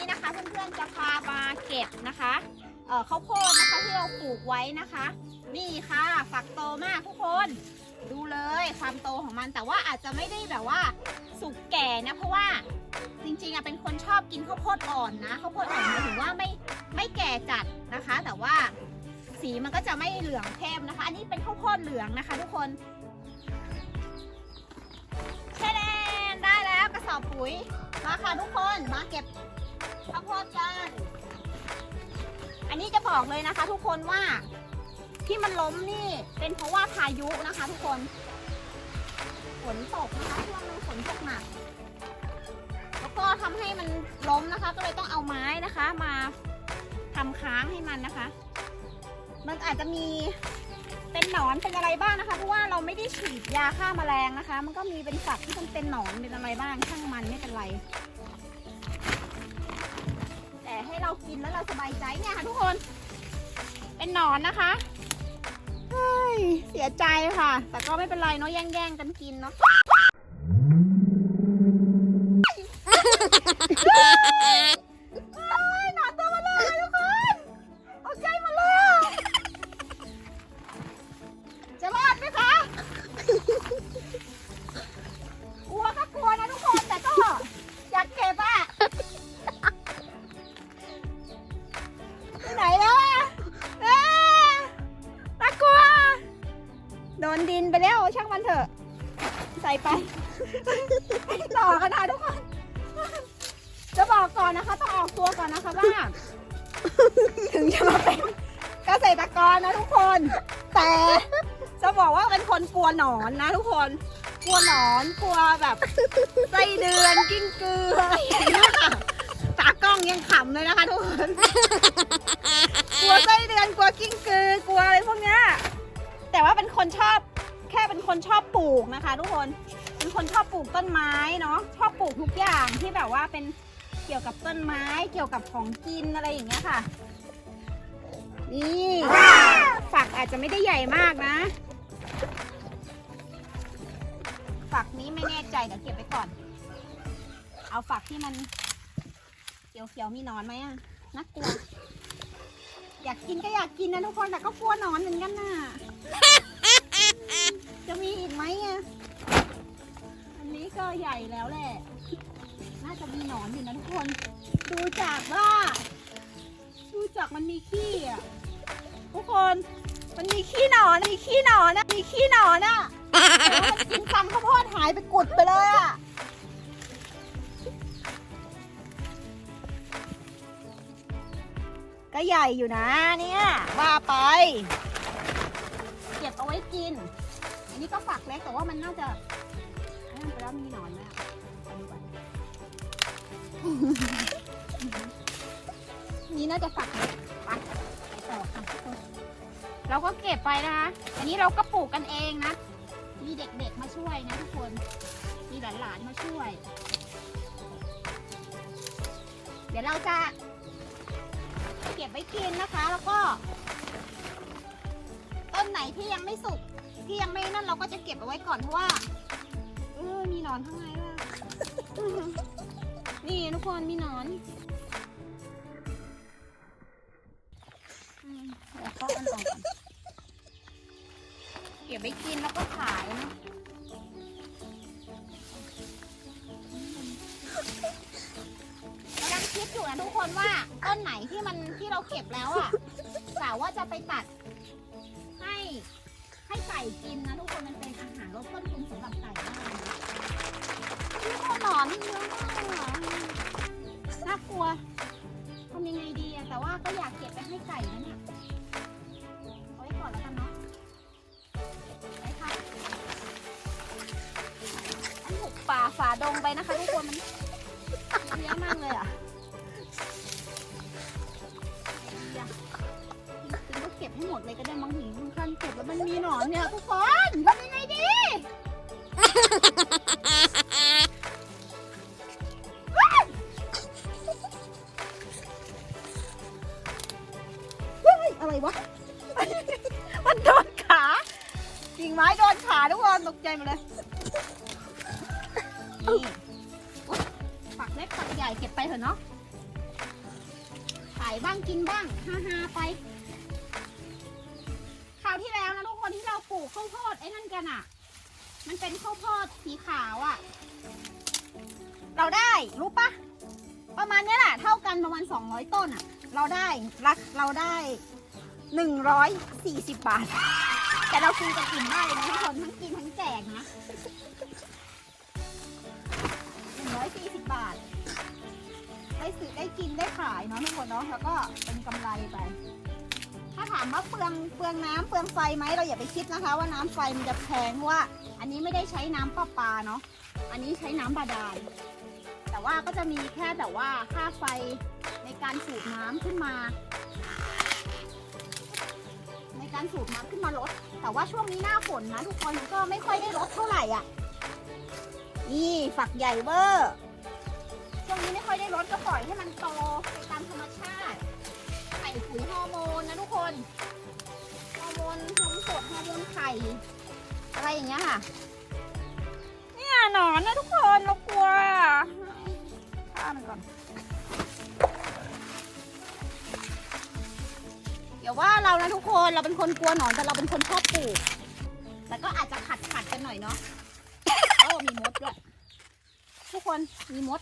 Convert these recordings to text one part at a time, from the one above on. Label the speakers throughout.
Speaker 1: นี้นะคะเพื่อนๆจะพามาเก็บนะคะเอ่อข้าวโพดนะคะที่เราปลูกไว้นะคะ นี่ค่ะฝักโตมากทุกคน ดูเลยความโตของมันแต่ว่าอาจจะไม่ได้แบบว่าสุกแก่นะเพราะว่าจริงๆอะเป็นคนชอบกินข้าวโพดอ่อนนะข้าวโพดอ่อนหมายถึงว่าไม่ไม่แก่จัดนะคะ แต่ว่าสีมันก็จะไม่เหลืองเข้มนะคะ อันนี้เป็นข้าวโพดเหลืองนะคะ ทุกคนแช่แดนได้แล้วกระสอบปุ๋ยมาค่ะทุกคนมาเก็บ ข้าวโพดกัน อันนี้จะบอกเลยนะคะ ทุกคนว่าที่มันล้มนี่เป็นเพราะว่าพายุนะคะ ทุกคนฝนตกนะคะช่วงนี้ฝนตกหนักแล้วก็ทำให้มันล้มนะคะ ก็เลยต้องเอาไม้นะคะ มาทำค้างให้มันนะคะ มันอาจจะมีเป็นหนอนเป็นอะไรบ้างนะคะ เพราะว่าเราไม่ได้ฉีดยาฆ่าแมลงนะคะ มันก็มีเป็นฝักที่มันเป็นหนอนเป็นอะไรบ้างช่างมันไม่เป็นไร แต่ให้เรากินแล้วเราสบายใจเนี่ยค่ะทุกคน เป็นหนอนนะคะเฮ้ยเสียใจค่ะ แต่ก็ไม่เป็นไรเนาะแย่งๆกันกินเนาะ นดินไปแล้วช่างมันเถอะ ใส่ไป ต่อกันนะทุกคน จะบอกก่อนนะคะต้องออกตัวก่อนนะคะว่าถึงจะมาเป็นเกษตรกรนะทุกคน แต่จะบอกว่าเป็นคนกลัวหนอนนะทุกคน กลัวหนอนกลัวแบบไส้เดือนกิ้งกืออะไรอย่างเงี้ยค่ะตากล้องยังขำเลยนะคะทุกคน กลัวไส้เดือนกลัวกิ้งกือกลัวอะไรพวกเนี้ย แต่ว่าเป็นคนชอบแค่เป็นคนชอบปลูกนะคะ ทุกคนเป็นคนชอบปลูกต้นไม้เนาะชอบปลูกทุกอย่างที่แบบว่าเป็นเกี่ยวกับต้นไม้เกี่ยวกับของกินอะไรอย่างเงี้ยค่ะ นี่ฝักอาจจะไม่ได้ใหญ่มากนะฝักนี้ไม่แน่ใจเดี๋ยวเก็บไปก่อน เอาฝักที่มันเขียวๆมีหนอนไหมอะน่ากลัวอยากกินก็อยากกินนะทุกคนแต่ก็กลัวหนอนเหมือนกันน่ะ จะมีอีกไหมอะอันนี้ก็ใหญ่แล้วแหละ น่าจะมีหนอนอยู่นะทุกคน ดูจากว่า ดูจากมันมีขี้อะ ทุกคน มันมีขี้หนอน มีขี้หนอนนะมีขี้หนอนอะมันกินฟังข้าวโพดหายไปกุดไปเลยอะก็ใหญ่อยู่นะเนี่ยว่าไป ไว้กิน อันนี้ก็ฝักเล็กแต่ว่ามันน่าจะเอ้ยมันไปแล้วมีหนอนไหมอะไปดูก่อนนี่น่าจะฝักเล็กไปไปต่อค่ะทุกคนเราก็เก็บไปนะคะ อันนี้เราก็ปลูกกันเองนะ มีเด็กๆมาช่วยนะทุกคน มีหลานๆมาช่วย เดี๋ยวเราจะเก็บไว้กินนะคะ แล้วก็ ต้นไหนที่ยังไม่สุกที่ยังไม่นั่นเราก็จะเก็บเอาไว้ก่อนเพราะว่าเออมีหนอนข้างในด้วยนี่ทุกคนมีหนอนอืมเดี๋ยวเขาอันออกก่อนเก็บไว้กินแล้วก็ขายนะกำลังคิดอยู่นะทุกคนว่าต้นไหนที่มันที่เราเก็บแล้วอะกะว่าจะไปตัด ให้ไก่กินนะทุกคนมันเป็นอาหารลดต้นทุนสำหรับไก่มากเลยนะนี่โคหนอนเยอะมากเลยอน่ากลัวทำยังไงดีอะแต่ว่าก็อยากเก็บไปให้ไก่นะเนี่ยเอาไว้ก่อนแล้วกันเนาะไปค่ะอันหุบป่าฝ่าดงไปนะคะทุกคนมันเยอะมากเลยอะอยากจริงๆก็เก็บให้หมดเลยก็ได้มั้งถึง ถึงขั้นเก็บแล้วมันมีหนอนเนี่ยทุกคนทำยังไงดีเฮ้ยอะไรวะ มันโดนขากิ่งไม้โดนขาทุกคนตกใจหมดเลยนี่อุ๊ยฝักเล็กฝักใหญ่เก็บไปเถอะเนาะายบ้างกินบ้างฮาฮาๆไป กันอะมันเป็นข้าวโพดสีขาวอะเราได้รู้ปะประมาณนี้แหละเท่ากันประมาณ200 ต้นอะ เราได้รักเราได้140 บาท แต่เรากินกันอิ่มมากเลยนะทุกคนทั้งกินทั้งแจกนะ140 บาท ได้ซื้อได้กินได้ขายเนาะทุกคนเนาะแล้วก็เป็นกำไรไป ถ้าถามว่าเปลืองเปลืองน้ำเปลืองไฟไหมเราอย่าไปคิดนะคะ ว่าน้ำไฟมันจะแพงเพราะว่า อันนี้ไม่ได้ใช้น้ำประปาเนาะอันนี้ใช้น้ำบาดาลแต่ว่าก็จะมีแค่แต่ว่าค่าไฟในการสูบน้ำขึ้นมา ในการสูบน้ำขึ้นมาลด แต่ว่าช่วงนี้หน้าฝนนะทุกคนมันก็ไม่ค่อยได้ลดเท่าไหร่อะ นี่ฝักใหญ่เวอร์ ช่วงนี้ไม่ค่อยได้ลดก็ปล่อยให้มันโตไปตามธรรมชาติ ปุ๋ยฮอร์โมนนะทุกคนฮอร์โมนนมสดฮอร์โมนไข่ อะไรอย่างเงี้ยค่ะ เนี่ยหนอนนะทุกคนเรากลัวฆ่ามันก่อนเดี๋ยวว่าเรานะทุกคนเราเป็นคนกลัวหนอนแต่เราเป็นคนชอบปลูกแต่ก็อาจจะขัดขัดกันหน่อยเนาะโอ้มีมดด้วยทุกคนมีมด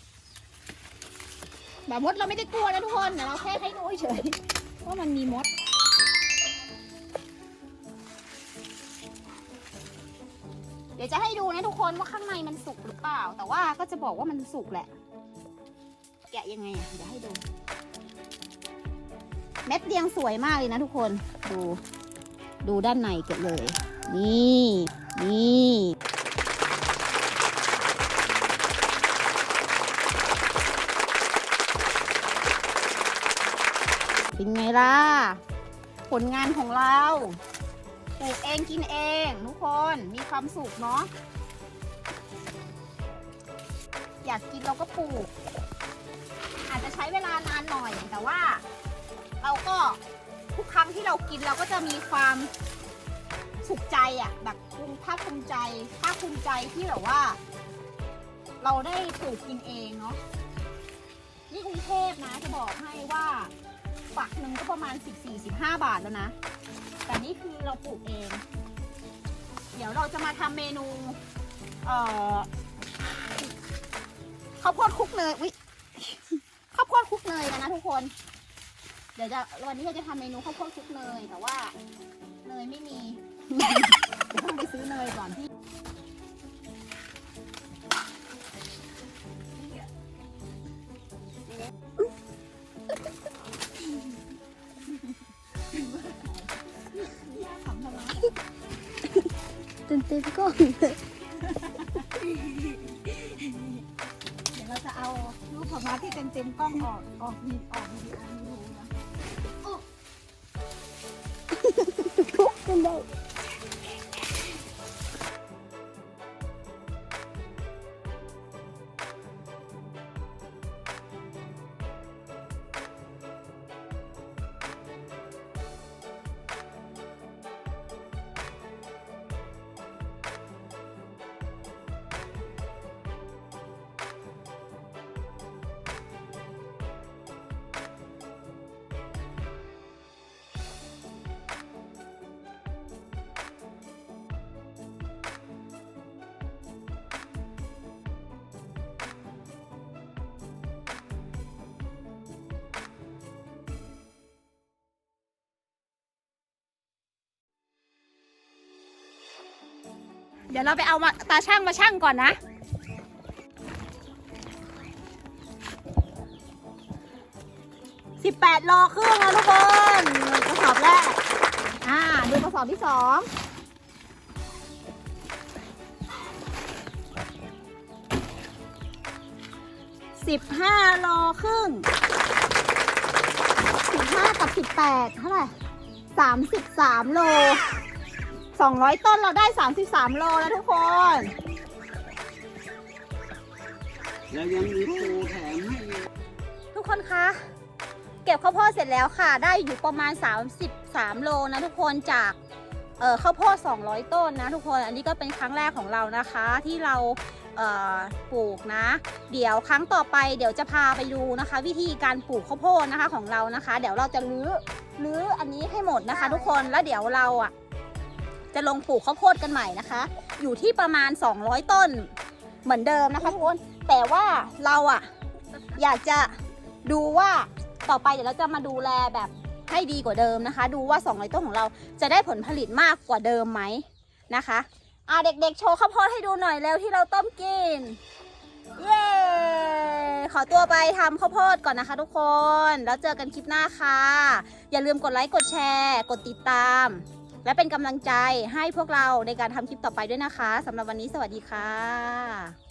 Speaker 1: แบบมดเราไม่ได้กลัวนะทุกคนแต่เราแค่ให้ดูเฉย ว่ามันมีมด เดี๋ยวจะให้ดูนะทุกคนว่าข้างในมันสุกหรือเปล่า แต่ว่าก็จะบอกว่ามันสุกแหละ แกะยังไงอะ เดี๋ยวให้ดู เม็ดเรียงสวยมากเลยนะทุกคน ดู ดูด้านในกันเลย นี่ นี่ เป็นไงล่ะ ผลงานของเราปลูกเองกินเองทุกคนมีความสุขเนาะอยากกินเราก็ปลูก อาจจะใช้เวลานานหน่อย แต่ว่า เราก็ทุกครั้งที่เรากินเราก็จะมีความสุขใจอะแบบภูมิภาคภูมิใจภาคภูมิใจที่แบบว่า เราได้ปลูกกินเองเนาะนี่กรุงเทพนะจะบอกให้ว่า ฝักหนึ่งก็ประมาณ 14-15 บาทแล้วนะ แต่นี่คือเราปลูกเอง เดี๋ยวเราจะมาทำเมนู เอ่อข้าวโพดคลุกเนยวิข้าวโพดคลุกเนยกันนะทุกคน เดี๋ยวจะวันนี้เราจะทำเมนูข้าวโพดคลุกเนยแต่ว่า เนยไม่มีต้องไปซื้อเนยก่อนที่
Speaker 2: กล้อง
Speaker 1: เดี๋ยวเราจะเอารูปของมาที่เต็มเต็มๆกล้องออกออกมีออกวิดีโอให้ดูนะ
Speaker 2: ทุกกันได้
Speaker 1: ดี๋ยวเราไปเอามาตาช่างมาช่างก่อนนะ สิบแปดโลครึ่งนะทุกคนกระสอบแรก อ่า ดูกระสอบที่สองสิบห้าโลครึ่งสิบห้ากับสิบแปดเท่าไหร่สามสิบสามโล สองร้อยต้นเราได้สามสิบสามโลแล้วทุกคน
Speaker 3: แล้วยังมีปูแถมให้อีก
Speaker 1: ทุกคนคะ เก็บข้าวโพดเสร็จแล้วค่ะ ได้อยู่ประมาณ 33 โลนะทุกคนจากเอ่อข้าวโพด200 ต้นนะทุกคนอันนี้ก็เป็นครั้งแรกของเรานะคะที่เราเอ่อปลูกนะ เดี๋ยวครั้งต่อไปเดี๋ยวจะพาไปดูนะคะ วิธีการปลูกข้าวโพดนะคะของเรานะคะ เดี๋ยวเราจะรื้อรื้ออันนี้ให้หมดนะคะ ทุกคนแล้วเดี๋ยวเราอะ จะลงปลูกข้าวโพดกันใหม่นะคะ อยู่ที่ประมาณ 200 ต้นเหมือนเดิมนะคะทุกคนแต่ว่าเราอะอยากจะดูว่าต่อไปเดี๋ยวเราจะมาดูแลแบบให้ดีกว่าเดิมนะคะ ดูว่า 200 ต้นของเราจะได้ผลผลิตมากกว่าเดิมไหมนะคะอ่าเด็กๆ โชว์ข้าวโพดให้ดูหน่อยแล้วที่เราต้มกิน เย้ ขอตัวไปทำข้าวโพดก่อนนะคะทุกคน แล้วเจอกันคลิปหน้าค่ะ อย่าลืมกดไลค์ กดแชร์ กดติดตาม และเป็นกำลังใจให้พวกเราในการทำคลิปต่อไปด้วยนะคะสำหรับวันนี้สวัสดีค่ะ